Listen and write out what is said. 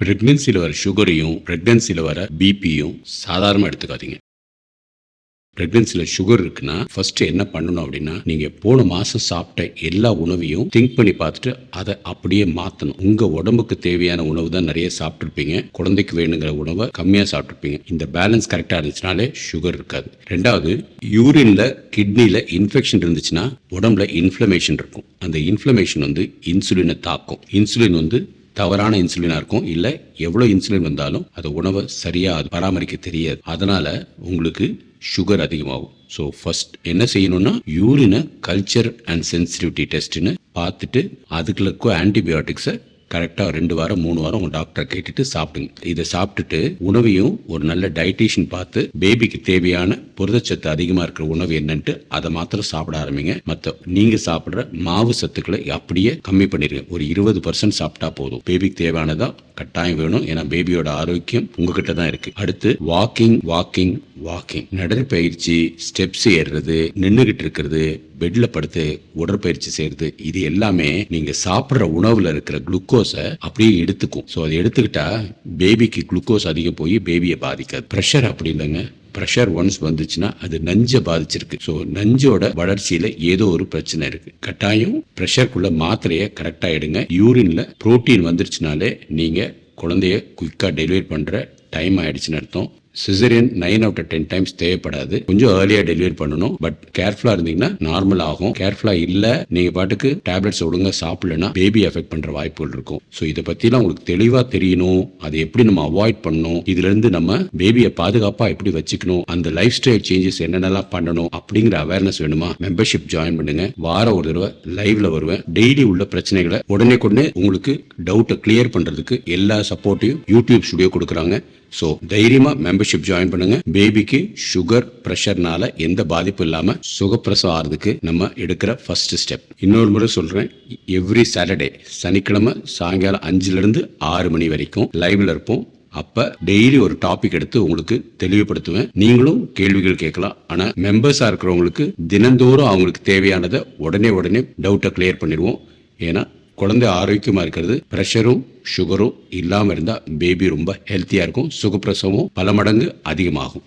பிரெக்னன்சியில் வர சுகரையும் பிரெக்னன்சியில் வர பிபியும் சாதாரணமாக எடுத்துக்காதீங்க. பிரெக்னன்சியில் சுகர் இருக்குன்னா ஃபர்ஸ்ட் என்ன பண்ணணும் அப்படின்னா நீங்கள் போன மாதம் சாப்பிட்ட எல்லா உணவையும் திங்க் பண்ணி பார்த்துட்டு அதை அப்படியே மாற்றணும் உங்கள் உடம்புக்கு தேவையான உணவு தான் நிறைய சாப்பிட்ருப்பீங்க குழந்தைக்கு வேணுங்கிற உணவை கம்மியாக சாப்பிட்ருப்பீங்க இந்த பேலன்ஸ் கரெக்டாக இருந்துச்சுனாலே சுகர் இருக்காது. ரெண்டாவது யூரின்ல கிட்னியில் இன்ஃபெக்ஷன் இருந்துச்சுன்னா உடம்புல இன்ஃப்ளமேஷன் இருக்கும். அந்த இன்ஃப்ளமேஷன் வந்து இன்சுலினை தாக்கும். இன்சுலின் வந்து தவறான இன்சுலினாக இருக்கும். இல்லை எவ்வளோ இன்சுலின் வந்தாலும் அது உணவை சரியாக அது பராமரிக்க தெரியாது. அதனால் உங்களுக்கு சுகர் அதிகமாகும். ஸோ ஃபர்ஸ்ட் என்ன செய்யணும்னா யூரினை கல்ச்சர் அண்ட் சென்சிட்டிவிட்டி டெஸ்ட்னு பார்த்துட்டு அதுக்குள்ள இருக்க ஆன்டிபயோட்டிக்ஸை கரெக்டாக ரெண்டு வாரம் மூணு வாரம் உங்கள் டாக்டரை கேட்டுட்டு சாப்பிடுங்க. இதை சாப்பிட்டுட்டு உணவையும் ஒரு நல்ல டயட்டீஷியன் பார்த்து பேபிக்கு தேவையான புரதச்சத்து அதிகமாக இருக்கிற உணவு என்னன்ட்டு அதை மாத்திரம் சாப்பிட ஆரம்பிங்க. மற்ற நீங்கள் சாப்பிட்ற மாவு சத்துக்களை அப்படியே கம்மி பண்ணிடுங்க. ஒரு இருபது பர்சன்ட் சாப்பிட்டா போதும். பேபிக்கு தேவையானதா கட்டாயம் வேணும். ஏன்னா பேபியோட ஆரோக்கியம் உங்ககிட்ட தான் இருக்கு. அடுத்து வாக்கிங் வாக்கிங் வாக்கிங் நடைப்பயிற்சி ஸ்டெப்ஸ் ஏறுறது நின்றுகிட்டு இருக்கிறது பெட்ல படுத்து உடற்பயிற்சி செய்யறது இது எல்லாமே நீங்க சாப்பிட்ற உணவுல இருக்கிற குளுக்கோஸை அப்படியே எடுத்துக்கும். ஸோ அதை எடுத்துக்கிட்டா பேபிக்கு குளுக்கோஸ் அதிகம் போய் பேபியை பாதிக்காது. ப்ரெஷர் அப்படி இல்லைங்க. ப்ரெஷர் ஒன்ஸ் வந்துச்சுன்னா அது நஞ்சை பாதிச்சிருக்கு. ஸோ நஞ்சோட வளர்ச்சியில ஏதோ ஒரு பிரச்சனை இருக்கு. கட்டாயம் ப்ரெஷருக்குள்ள மாத்திரையை கரெக்டா எடுங்க. யூரின்ல புரோட்டீன் வந்துருச்சுனாலே நீங்க குழந்தைய குயிக்காக டெலிவரி பண்ற டைம் ஆயிடுச்சுன்னு அர்த்தம். Cesarean nine out of ten times தேவைப்படாது. கொஞ்சம் ஏர்லியா டெலிவரி பண்ணணும். பட் கேர்ஃபுல்லா இருந்தீங்கன்னா நார்மல் ஆகும். கேர்ஃபுல்லா இல்ல நீங்க பாட்டுக்கு டேப்லெட்ஸ் ஒழுங்கா சாப்பிடலன்னா பேபி எஃபெக்ட் பண்ற வாய்ப்புகள் இருக்கும். ஸோ இதை பத்திலாம் உங்களுக்கு தெளிவா தெரியணும். அதை எப்படி நம்ம அவாய்ட் பண்ணணும்? இதுல இருந்து நம்ம பேபியை பாதுகாப்பா எப்படி வச்சுக்கணும்? அந்த லைஃப் ஸ்டைல் சேஞ்சஸ் என்னென்னலாம் பண்ணணும்? அப்படிங்கிற அவேர்னஸ் வேணுமா? மெம்பர்ஷிப் ஜாயின் பண்ணுங்க. வாரம் ஒரு தடவை லைவ்ல வருவேன். டெய்லி உள்ள பிரச்சனைகளை உடனே கொண்டு உங்களுக்கு டவுட்டை கிளியர் பண்றதுக்கு எல்லா சப்போர்ட்டையும் யூடியூப் ஸ்டுடியோ கொடுக்குறாங்க. ஸோ தைரியமா மெம்பர்ஷிப் ஜாயின் பண்ணுங்க. பேபிக்கு சுகர் ப்ரெஷர்னால எந்த பாதிப்பும் இல்லாம சுகப்பிரசவம் ஆறதுக்கு நம்ம எடுக்கிற ஃபர்ஸ்ட் ஸ்டெப் இன்னொரு முறை சொல்றேன். எவ்ரி சாட்டர்டே சனிக்கிழமை சாயங்காலம் அஞ்சுல இருந்து ஆறு மணி வரைக்கும் லைவ்ல இருப்போம். அப்ப டெய்லி ஒரு டாபிக் எடுத்து உங்களுக்கு தெளிவுபடுத்துவேன். நீங்களும் கேள்விகள் கேட்கலாம். ஆனா மெம்பர்ஸா இருக்கிறவங்களுக்கு தினந்தோறும் அவங்களுக்கு தேவையானதை உடனே உடனே டவுட்டை கிளியர் பண்ணிடுவோம். ஏன்னா குழந்தை ஆரோக்கியமா இருக்கிறது ப்ரெஷரும் சுகரும் இல்லாம இருந்தா பேபி ரொம்ப ஹெல்த்தியா இருக்கும் சுகப்பிரசவமும் பல மடங்கு அதிகமாகும்.